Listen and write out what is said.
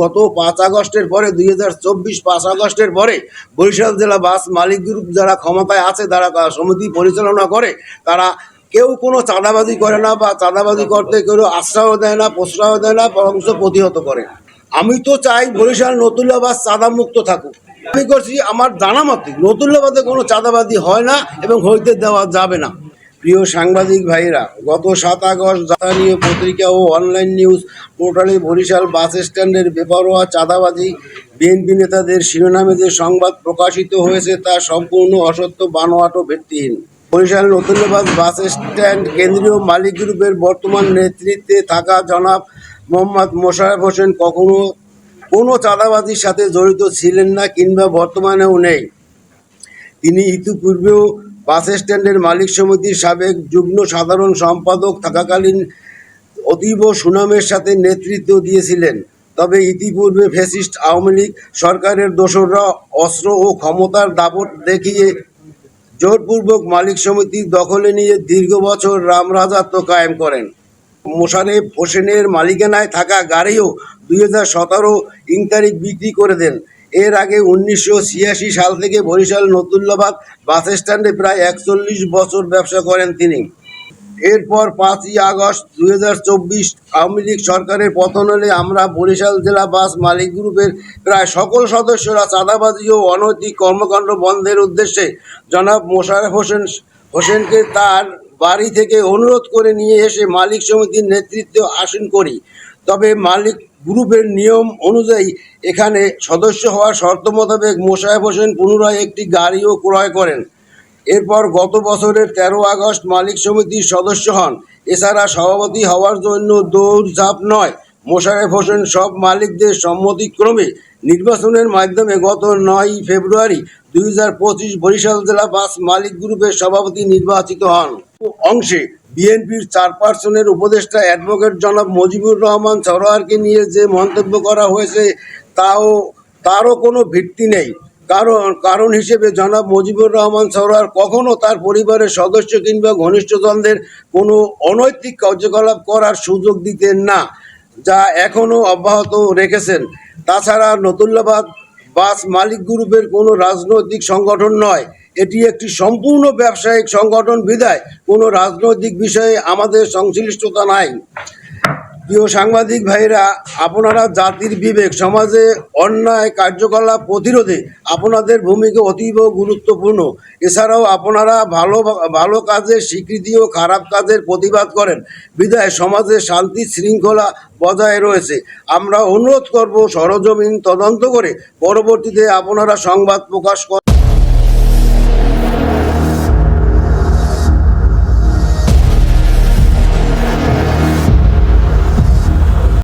গত পাঁচ আগস্টের পরে, দুই হাজার চব্বিশ পাঁচ আগস্টের পরে বরিশাল জেলা বাস মালিক গ্রুপ যারা ক্ষমতায় আছে, তারা সমিতি পরিচালনা করে। তারা কেউ কোনো চাঁদাবাজি করে না বা চাঁদাবাজি করতে কেউ আশ্রয় দেয় না প্রশ্রয় দেয় না বরঞ্চ প্রতিহত করে। আমি তো চাই বরিশাল নতুল্লা বাস চাঁদা মুক্ত থাকুক। আমি করছি আমার জানা মতে নতুল্লাবাদে কোনো চাঁদাবাজি হয় না এবং হইতে দেওয়া যাবে না। প্রিয় সাংবাদিক ভাইরা গত সাত আগস্ট জাতীয় পত্রিকা ও অনলাইন নিউজ পোর্টালে বরিশাল বাস স্ট্যান্ডের বেপরোয়া চাঁদাবাজি বিএনপি নেতাদের শিরোনামে যে সংবাদ প্রকাশিত হয়েছে তা সম্পূর্ণ অসত্য, বানোয়াট ভিত্তিহীন। বরিশাল নতুনবাদ বাস স্ট্যান্ড কেন্দ্রীয় মালিক গ্রুপের বর্তমান নেতৃত্বে থাকা জনাব মোহাম্মদ মোশারফ হোসেন কখনো কোনো চাঁদাবাজির সাথে জড়িত ছিলেন না কিংবা বর্তমানেও নেই। তিনি ইতিপূর্বেও বাস স্ট্যান্ডের মালিক সমিতির সাবেক যুগ্ম সাধারণ সম্পাদক থাকাকালীন অতীব সুনামের সাথে নেতৃত্ব দিয়েছিলেন। তবে ইতিপূর্বে ফ্যাসিস্ট আওয়ামী লীগ সরকারের দোসররা অস্ত্র ও ক্ষমতার দাপট দেখিয়ে জোরপূর্বক মালিক সমিতির দখলে নিয়ে দীর্ঘ বছর রামরাজত্ব কায়েম করেন। মোশারেফ হোসেনের মালিকানায় থাকা গাড়িও দুই হাজার সতেরো ইং তারিখ বিক্রি করে দেন। এর আগে উনিশশো ছিয়াশি সাল থেকে বরিশাল নতুল্লাবাদ বাস স্ট্যান্ডে প্রায় একচল্লিশ বছর ব্যবসা করেন তিনি। এরপর পাঁচই আগস্ট দুই হাজার চব্বিশ আওয়ামী লীগ সরকারের পতন হলে আমরা বরিশাল জেলা বাস মালিক গ্রুপের প্রায় সকল সদস্যরা চাঁদাবাজি ও অনৈতিক কর্মকাণ্ড বন্ধের উদ্দেশ্যে জনাব মোশারফ হোসেন হোসেনকে তার বাড়ি থেকে অনুরোধ করে নিয়ে এসে মালিক সমিতির নেতৃত্ব আসীন করি। তবে মালিক গ্রুপের নিয়ম অনুযায়ী এখানে সদস্য হওয়ার শর্ত মোতাবেক মোশারফ হোসেন পুনরায় একটি গাড়িও ক্রয় করেন। এরপর গত বছরের তেরো আগস্ট মালিক সমিতির সদস্য হন। এছাড়া সভাপতি হওয়ার জন্য দৌড়ঝাঁপ নয় মোশারেফ হোসেন সব মালিকদের সম্মতিক্রমে নির্বাচনের মাধ্যমে গত নয় ফেব্রুয়ারি দুই হাজার পঁচিশ বরিশাল জেলা বাস মালিক গ্রুপের সভাপতি নির্বাচিত হন। অংশে বিএনপির চারপার্সনের উপদেষ্টা অ্যাডভোকেট জনাব মজিবুর রহমান সরোয়ারকে নিয়ে যে মন্তব্য করা হয়েছে তাও, তারও কোনো ভিত্তি নেই। কারণ কারণ হিসেবে জনাব মুজিবুর রহমান সরোয়ার কখনো তার পরিবারের সদস্য কিংবা ঘনিষ্ঠজনদের কোনো অনৈতিক কার্যকলাপ করার সুযোগ দিতেন না। যা এখনও অব্যাহত রেখেছেন। তাছাড়া নতুল্লাবাদ বাস মালিক গ্রুপের কোনো রাজনৈতিক সংগঠন নয়। এটি একটি সম্পূর্ণ ব্যবসায়িক সংগঠন বিধায় কোনো রাজনৈতিক বিষয়ে আমাদের সংশ্লিষ্টতা নাই। প্রিয় সাংবাদিক ভাইরা আপনারা জাতির বিবেক, সমাজে অন্যায় কার্যকলাপ প্রতিরোধে আপনাদের ভূমিকা অতীব গুরুত্বপূর্ণ। এছাড়াও আপনারা ভালো ভালো কাজের স্বীকৃতি ও খারাপ কাজের প্রতিবাদ করেন। বিদায়, সমাজে শান্তি শৃঙ্খলা বজায় রয়েছে। আমরা অনুরোধ করব সরজমিন তদন্ত করে পরবর্তীতে আপনারা সংবাদ প্রকাশ